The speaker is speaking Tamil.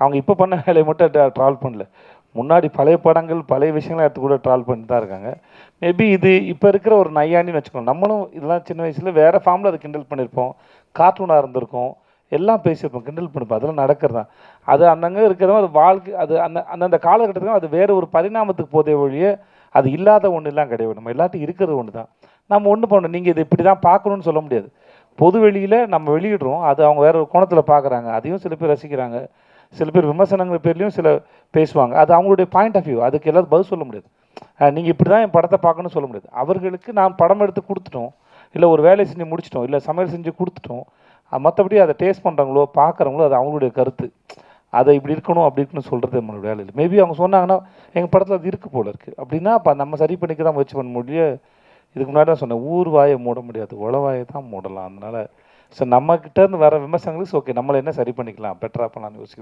அவங்க இப்போ பண்ண வேலையை மட்டும் ட்ரால் பண்ணல. முன்னாடி பழைய படங்கள் பழைய விஷயங்களை எடுத்து கூட ட்ரால் பண்ணிட்டு தான் இருக்காங்க. மேபி இது இப்போ இருக்கிற ஒரு நையாண்டின்னு வச்சுக்கோங்க. நம்மளும் இதெல்லாம் சின்ன வயசில் வேறு ஃபார்மில் அதை கிண்டல் பண்ணியிருப்போம் கார்ட்டூனாக இருந்திருக்கும். எல்லாம் பேசியிருப்போம். கிண்டல் பண்ணிப்போம். அதெல்லாம் நடக்கிறது தான். அது அந்தங்கே இருக்கிறதும் அது வாழ்க்கை அது அந்த அந்தந்த காலகட்டத்துக்கும் அது வேறு ஒரு பரிணாமத்துக்கு போதே ஒழிய அது இல்லாத ஒன்று எல்லாம் கிடையாது. நம்ம எல்லாத்தையும் இருக்கிறது ஒன்று தான். நம்ம ஒன்று பண்ணணும். நீங்கள் இது இப்படி தான் பார்க்கணும்னு சொல்ல முடியாது. பொது வெளியில் நம்ம வெளியிடுறோம். அது அவங்க வேற ஒரு கோணத்தில் பார்க்குறாங்க. அதையும் சில பேர் ரசிக்கிறாங்க. சில பேர் விமர்சனங்கள் பேர்லேயும் சில பேசுவாங்க. அது அவங்களுடைய பாயிண்ட் ஆஃப் வியூ அதுக்கு எல்லாரும் பதில் சொல்ல முடியாது. நீங்கள் இப்படி தான் என் படத்தை பார்க்கணும்னு சொல்ல முடியாது. அவர்களுக்கு நான் படம் எடுத்து கொடுத்துட்டோம். இல்லை ஒரு வேலையை செஞ்சு முடிச்சிட்டோம். இல்லை சமையல் செஞ்சு கொடுத்துட்டோம். மற்றபடி அதை டேஸ்ட் பண்ணுறாங்களோ பார்க்குறவங்களோ அது அவங்களுடைய கருத்து. அதை இப்படி இருக்கணும் அப்படி இருக்கணும்னு சொல்கிறது நம்மளோட வேலை இல்லை மேபி அவங்க சொன்னாங்கன்னா எங்கள் படத்தில் அது இருக்குது போல இருக்குது அப்படின்னா அப்போ நம்ம சரி பண்ணிக்க தான் முயற்சி பண்ண முடியும் இதுக்கு முன்னாடி தான் சொன்னேன் ஊர் வாயை மூட முடியாது. உளவாயை தான் மூடலாம். அதனால் ஸோ நம்மக்கிட்டேருந்து வர விமர்சனங்களுக்கு ஓகே நம்மளை என்ன சரி பண்ணிக்கலாம்? பெட்டராக பண்ணலாம்னு யோசிக்க